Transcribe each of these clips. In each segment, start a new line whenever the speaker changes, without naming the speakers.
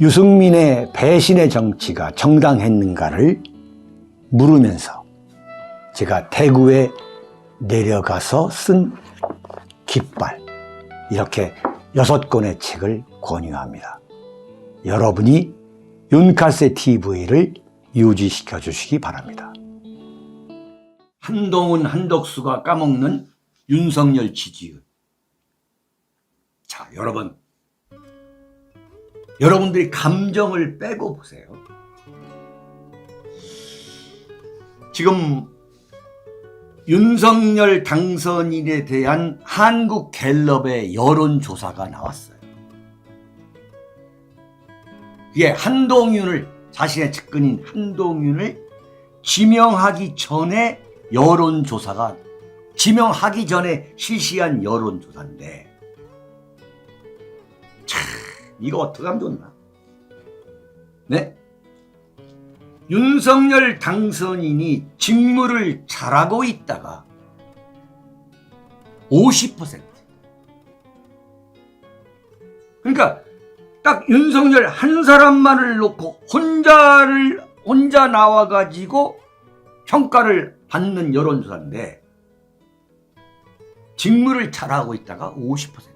유승민의 배신의 정치가 정당했는가를 물으면서 제가 대구에 내려가서 쓴 깃발 이렇게 여섯 권의 책을 권유합니다. 여러분이 윤카세 TV를 유지시켜 주시기 바랍니다. 한동훈 한덕수가 까먹는 윤석열 지지율. 자, 여러분. 여러분들이 감정을 빼고 보세요. 지금 윤석열 당선인에 대한 한국 갤럽의 여론조사가 나왔어요. 이게 한동윤을, 자신의 측근인 한동윤을 지명하기 전에 여론조사가, 지명하기 전에 실시한 여론조사인데, 참, 이거 어떻게 하면 좋나? 네? 윤석열 당선인이 직무를 잘하고 있다가 50% 그러니까 딱 윤석열 한 사람만을 놓고 혼자를 혼자 나와 가지고 평가를 받는 여론조사인데 직무를 잘하고 있다가 50%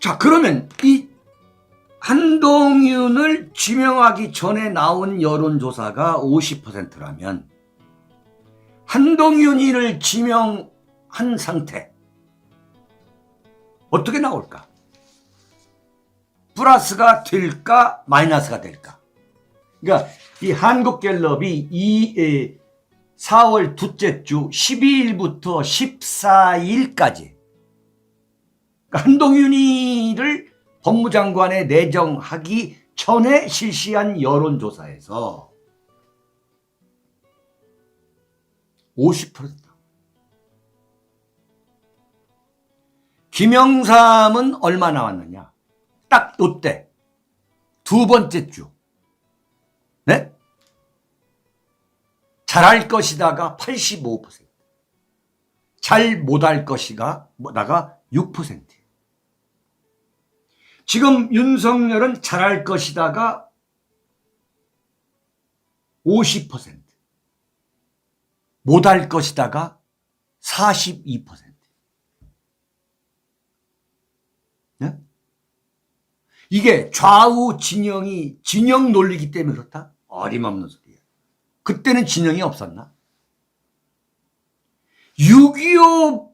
자, 그러면 이 한동윤을 지명하기 전에 나온 여론조사가 50%라면 한동윤이를 지명한 상태 어떻게 나올까? 플러스가 될까? 마이너스가 될까? 그러니까 이 한국갤럽이 이 에, 4월 둘째 주 12일부터 14일까지 한동윤이를 법무장관에 내정하기 전에 실시한 여론조사에서 50%다. 김영삼은 얼마 나왔느냐? 딱 요때 두 번째 주. 네? 잘할 것이다가 85%. 잘 못할 것이가 뭐다가 6%. 지금 윤석열은 잘할 것이다가 50%. 못할 것이다가 42%. 네? 이게 좌우 진영이 진영 논리기 때문에 그렇다? 어림없는 소리야. 그때는 진영이 없었나? 6.25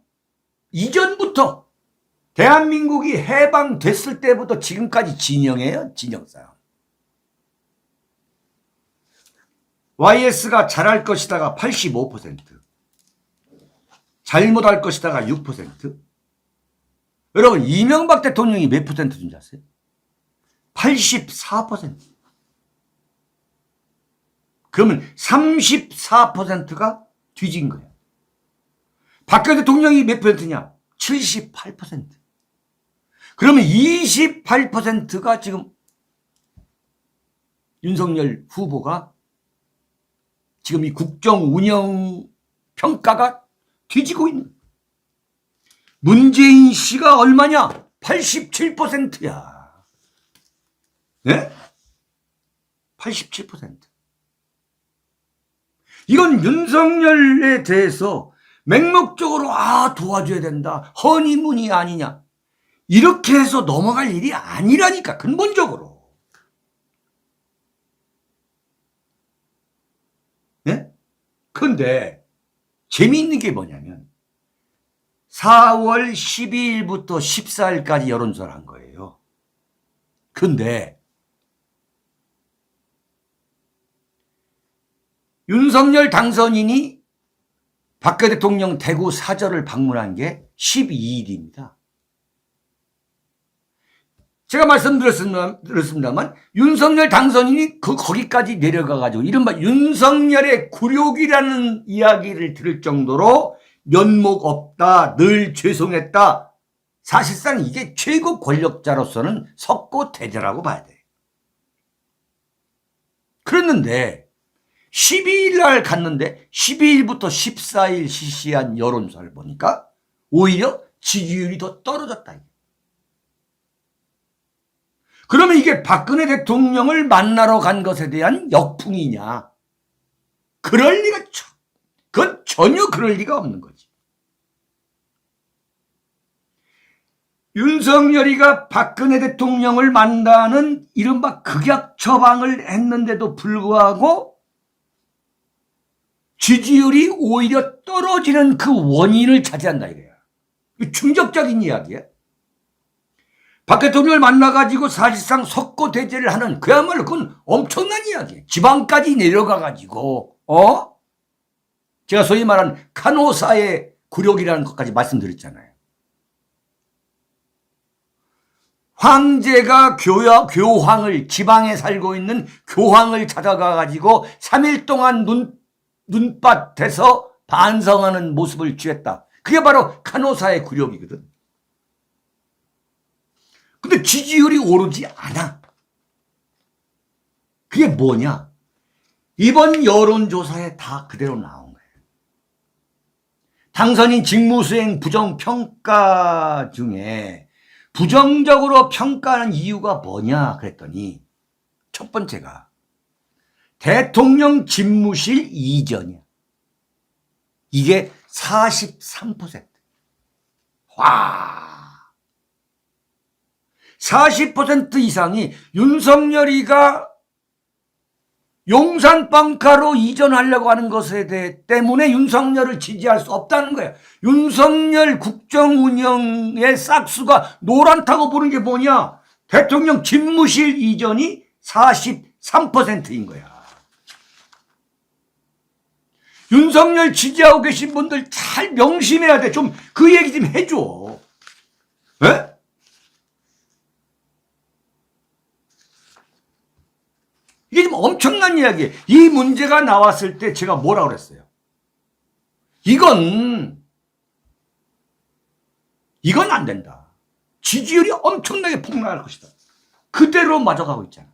이전부터 대한민국이 해방됐을 때부터 지금까지 진영이에요. 진영싸움. YS가 잘할 것이다가 85%. 잘못할 것이다가 6%. 여러분 이명박 대통령이 몇 퍼센트 준지 아세요? 84%. 그러면 34%가 뒤진 거예요. 박근혜 대통령이 몇 퍼센트냐? 78%. 그러면 28%가 지금 윤석열 후보가 지금 이 국정 운영 평가가 뒤지고 있는. 문재인 씨가 얼마냐? 87%야. 네? 87%. 이건 윤석열에 대해서 맹목적으로 아 도와줘야 된다. 허니문이 아니냐. 이렇게 해서 넘어갈 일이 아니라니까, 근본적으로. 네? 근데, 재미있는 게 뭐냐면, 4월 12일부터 14일까지 여론조사를 한 거예요. 근데, 윤석열 당선인이 박근혜 대통령 대구 사절을 방문한 게 12일입니다. 제가 말씀드렸습니다만 윤석열 당선인이 그 거기까지 내려가가지고 이른바 윤석열의 굴욕이라는 이야기를 들을 정도로 면목 없다, 늘 죄송했다. 사실상 이게 최고 권력자로서는 석고 대죄라고 봐야 돼. 그랬는데 12일 날 갔는데 12일부터 14일 실시한 여론조사를 보니까 오히려 지지율이 더 떨어졌다. 그러면 이게 박근혜 대통령을 만나러 간 것에 대한 역풍이냐? 그럴 리가, 그건 전혀 그럴 리가 없는 거지. 윤석열이가 박근혜 대통령을 만나는 이른바 극약 처방을 했는데도 불구하고 지지율이 오히려 떨어지는 그 원인을 차지한다 이거야. 충격적인 이야기야. 박 대통령을 만나가지고 사실상 석고대죄를 하는 그야말로 그건 엄청난 이야기. 지방까지 내려가가지고, 어? 제가 소위 말하는 카노사의 굴욕이라는 것까지 말씀드렸잖아요. 황제가 교야, 교황을, 지방에 살고 있는 교황을 찾아가가지고 3일 동안 눈, 눈밭에서 반성하는 모습을 취했다. 그게 바로 카노사의 굴욕이거든. 근데 지지율이 오르지 않아. 그게 뭐냐? 이번 여론조사에 다 그대로 나온 거예요. 당선인 직무수행 부정평가 중에 부정적으로 평가하는 이유가 뭐냐 그랬더니 첫 번째가 대통령 집무실 이전이야. 이게 43%. 와. 40% 이상이 윤석열이가 용산방카로 이전하려고 하는 것에 대해 때문에 윤석열을 지지할 수 없다는 거야. 윤석열 국정 운영의 싹수가 노란타고 보는 게 뭐냐? 대통령 집무실 이전이 43%인 거야. 윤석열 지지하고 계신 분들 잘 명심해야 돼. 좀 그 얘기 좀 해줘. 에? 이게 좀 엄청난 이야기예요. 이 문제가 나왔을 때 제가 뭐라 그랬어요? 이건 이건 안 된다. 지지율이 엄청나게 폭락할 것이다. 그대로 맞아가고 있잖아.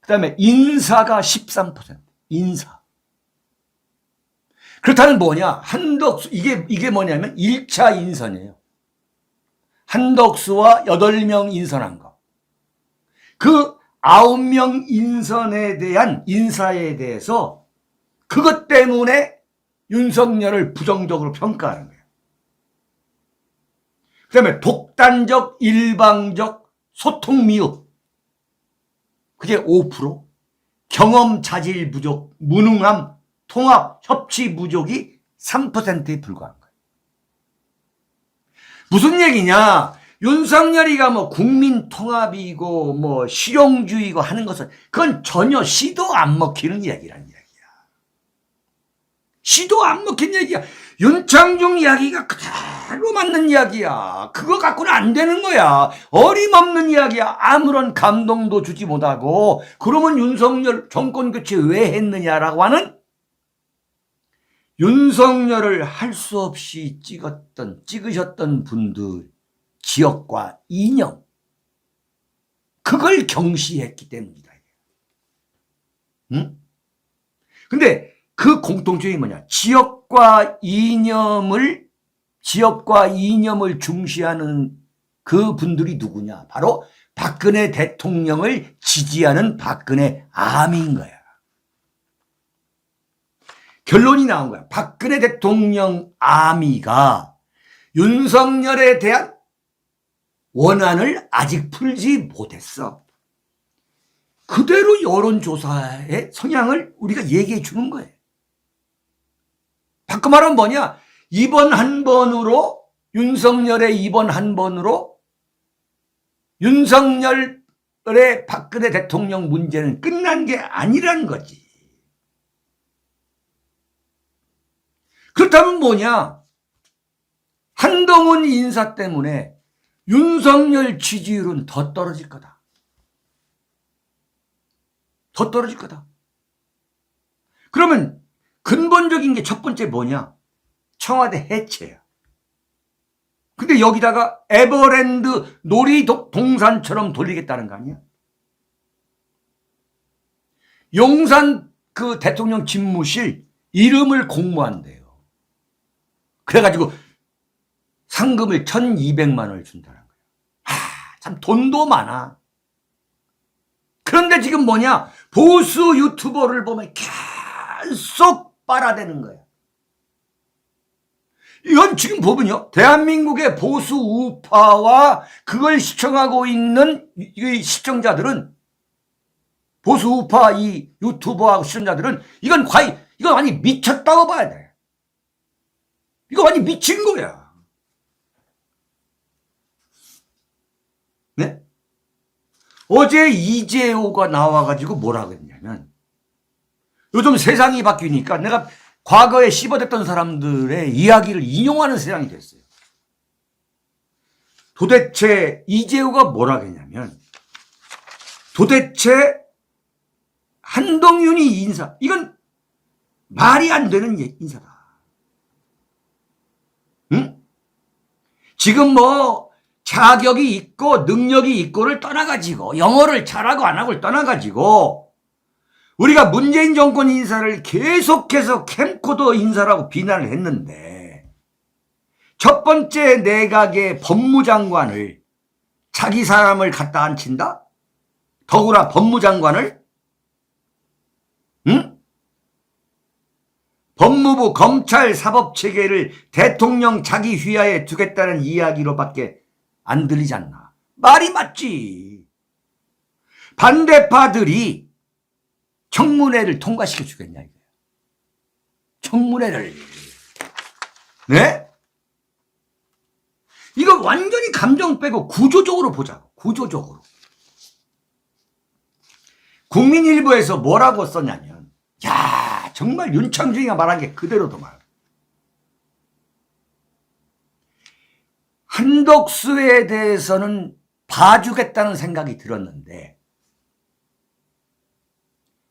그 다음에 인사가 13%. 인사. 그렇다는 뭐냐? 한덕수, 이게, 이게 뭐냐면 1차 인선이에요. 한덕수와 8명 인선한 거. 그 아홉 명 인선에 대한 인사에 대해서 그것 때문에 윤석열을 부정적으로 평가하는 거예요. 그 다음에 독단적, 일방적 소통 미흡. 그게 5%. 경험 자질 부족, 무능함, 통합, 협치 부족이 3%에 불과한 거예요. 무슨 얘기냐? 윤석열이가 뭐 국민 통합이고 뭐 실용주의고 하는 것은 그건 전혀 시도 안 먹히는 이야기란 이야기야. 시도 안 먹힌 얘기야. 윤창중 이야기가 그대로 맞는 이야기야. 그거 갖고는 안 되는 거야. 어림없는 이야기야. 아무런 감동도 주지 못하고 그러면 윤석열 정권 교체 왜 했느냐라고 하는 윤석열을 할 수 없이 찍었던 찍으셨던 분들 지역과 이념 그걸 경시했기 때문이다. 응? 근데 그 공통점이 뭐냐? 지역과 이념을 지역과 이념을 중시하는 그 분들이 누구냐? 바로 박근혜 대통령을 지지하는 박근혜 암인 거야. 결론이 나온 거야. 박근혜 대통령 아미가 윤석열에 대한 원한을 아직 풀지 못했어. 그대로 여론조사의 성향을 우리가 얘기해 주는 거예요. 바꿔 말하면 뭐냐? 이번 한 번으로, 윤석열의 이번 한 번으로, 윤석열의 박근혜 대통령 문제는 끝난 게 아니란 거지. 그렇다면 뭐냐? 한동훈 인사 때문에 윤석열 지지율은 더 떨어질 거다. 더 떨어질 거다. 그러면 근본적인 게 첫 번째 뭐냐? 청와대 해체야. 근데 여기다가 에버랜드 놀이동산처럼 돌리겠다는 거 아니야? 용산 그 대통령 집무실 이름을 공모한대요. 그래가지고 상금을 1200만 원을 준다는 거예요. 아, 참 돈도 많아. 그런데 지금 뭐냐? 보수 유튜버를 보면 계속 빨아대는 거야. 이건 지금 보면요. 대한민국의 보수 우파와 그걸 시청하고 있는 이 시청자들은 보수 우파 이 유튜버하고 시청자들은 이건 과연 이건 많이 미쳤다고 봐야 돼. 이거 완전 미친 거야. 네? 어제 이재호가 나와가지고 뭐라 그랬냐면 요즘 세상이 바뀌니까 내가 과거에 씹어댔던 사람들의 이야기를 인용하는 세상이 됐어요. 도대체 이재호가 뭐라 그랬냐면 도대체 한동윤이 인사 이건 말이 안 되는 예, 인사다. 응? 지금 뭐 자격이 있고 능력이 있고를 떠나가지고 영어를 잘하고 안 하고를 떠나가지고 우리가 문재인 정권 인사를 계속해서 캠코더 인사라고 비난을 했는데 첫 번째 내각의 법무장관을 자기 사람을 갖다 앉힌다? 더구나 법무장관을? 응? 법무부 검찰 사법 체계를 대통령 자기 휘하에 두겠다는 이야기로밖에 안 들리지 않나. 말이 맞지. 반대파들이 청문회를 통과시켜 주겠냐 이거야. 청문회를. 네? 이거 완전히 감정 빼고 구조적으로 보자고. 구조적으로. 국민일보에서 뭐라고 썼냐면 야 정말 윤창중이가 말한 게 그대로더만. 한덕수에 대해서는 봐주겠다는 생각이 들었는데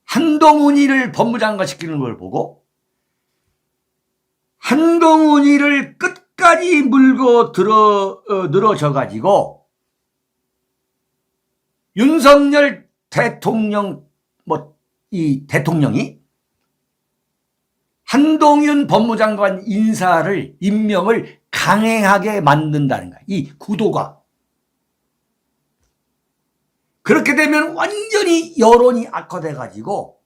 한동훈이를 법무장관 시키는 걸 보고 한동훈이를 끝까지 물고 들어 어, 늘어져 가지고 윤석열 대통령 뭐 이 대통령이 한동윤 법무장관 인사를 임명을 강행하게 만든다는 거야. 이 구도가. 그렇게 되면 완전히 여론이 악화돼 가지고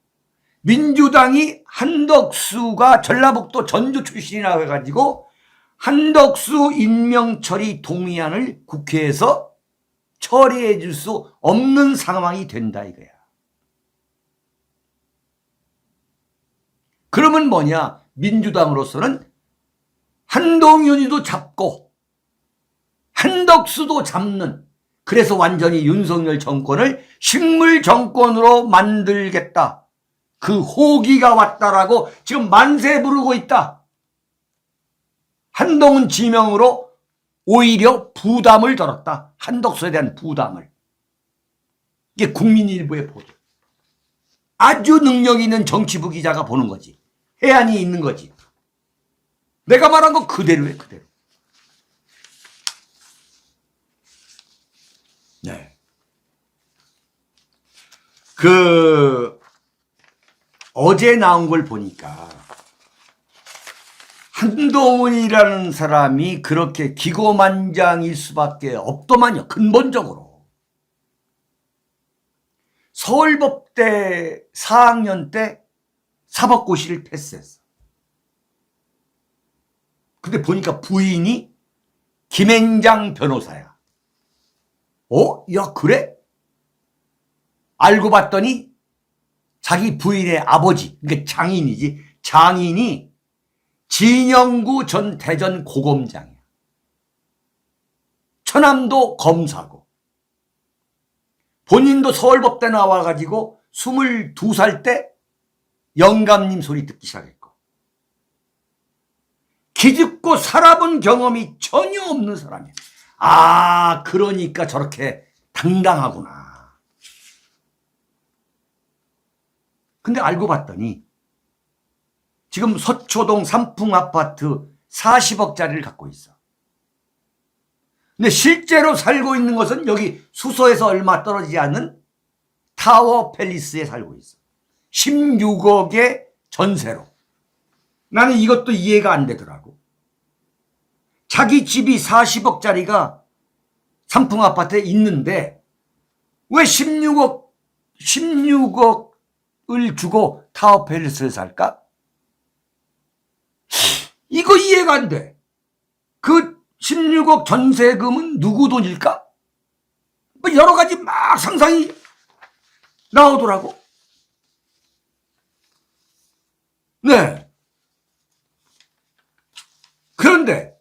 민주당이 한덕수가 전라북도 전주 출신이라고 해 가지고 한덕수 임명 처리 동의안을 국회에서 처리해 줄 수 없는 상황이 된다 이거야. 그러면 뭐냐? 민주당으로서는 한동윤이도 잡고 한덕수도 잡는 그래서 완전히 윤석열 정권을 식물 정권으로 만들겠다. 그 호기가 왔다라고 지금 만세 부르고 있다. 한동훈 지명으로 오히려 부담을 덜었다. 한덕수에 대한 부담을. 이게 국민일보의 보도. 아주 능력 있는 정치부 기자가 보는 거지. 해안이 있는 거지. 내가 말한 거 그대로에 그대로. 네. 그 어제 나온 걸 보니까 한동훈이라는 사람이 그렇게 기고만장일 수밖에 없더만요. 근본적으로. 서울법대 4학년 때 사법고시를 패스했어. 근데 보니까 부인이 김행장 변호사야. 어? 야, 그래? 알고 봤더니 자기 부인의 아버지, 그러니까 장인이지, 장인이 진영구 전 대전 고검장이야. 천암도 검사고. 본인도 서울법대 나와가지고 22살 때 영감님 소리 듣기 시작했고. 기죽고 살아본 경험이 전혀 없는 사람이야. 아, 그러니까 저렇게 당당하구나. 근데 알고 봤더니 지금 서초동 삼풍 아파트 40억짜리를 갖고 있어. 근데 실제로 살고 있는 것은 여기 수서에서 얼마 떨어지지 않는 타워 팰리스에 살고 있어. 16억의 전세로. 나는 이것도 이해가 안 되더라고. 자기 집이 40억짜리가 삼풍 아파트에 있는데 왜 16억, 16억을 주고 타워 팰리스를 살까? 이거 이해가 안 돼. 그 16억 전세금은 누구 돈일까? 뭐 여러 가지 막 상상이 나오더라고. 네. 그런데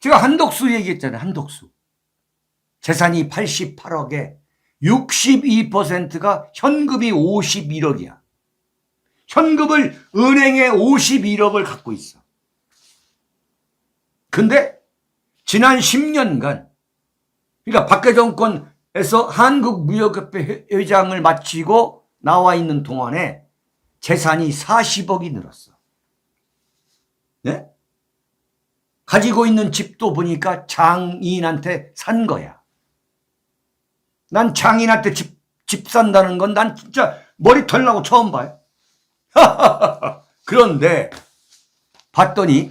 제가 한덕수 얘기했잖아요. 한덕수. 재산이 88억에 62%가 현금이 51억이야. 현금을 은행에 51억을 갖고 있어. 근데 지난 10년간 그러니까 박해 정권에서 한국무역협회 회장을 마치고 나와 있는 동안에 재산이 40억이 늘었어. 네? 가지고 있는 집도 보니까 장인한테 산 거야. 난 장인한테 집, 집 산다는 건 난 진짜 머리 털나고 처음 봐요. 그런데 봤더니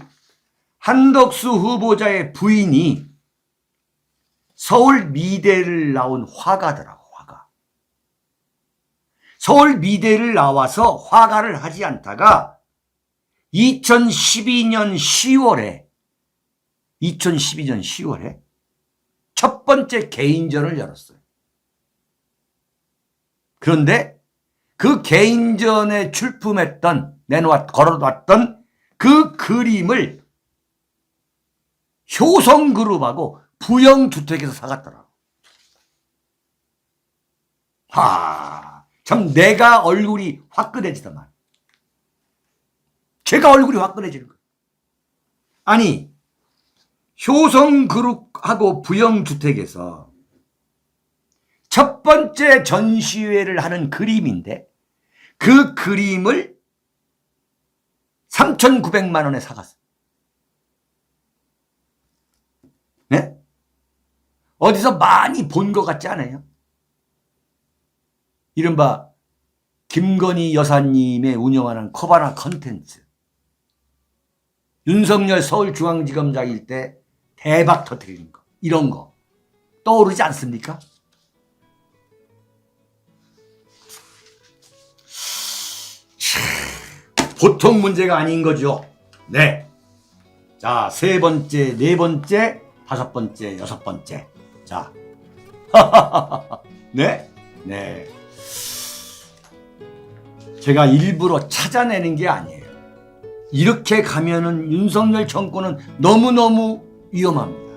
한덕수 후보자의 부인이 서울 미대를 나온 화가더라고, 화가. 서울 미대를 나와서 화가를 하지 않다가 2012년 10월에 2012년 10월에 첫 번째 개인전을 열었어요. 그런데 그 개인전에 출품했던 내놓았 걸어놨던 그 그림을 효성그룹하고 부영주택에서 사갔더라고. 하, 참 내가 얼굴이 화끈해지더만. 제가 얼굴이 화끈해지는 거야. 아니, 효성그룹하고 부영주택에서 첫 번째 전시회를 하는 그림인데 그 그림을 3,900만 원에 사갔어. 네? 어디서 많이 본 것 같지 않아요? 이른바 김건희 여사님의 운영하는 커바나 컨텐츠. 윤석열 서울중앙지검장일 때 대박 터뜨리는 거. 이런 거. 떠오르지 않습니까? 보통 문제가 아닌 거죠. 네. 자, 세 번째, 네 번째, 다섯 번째, 여섯 번째. 자. 네? 네. 제가 일부러 찾아내는 게 아니에요. 이렇게 가면은 윤석열 정권은 너무너무 위험합니다.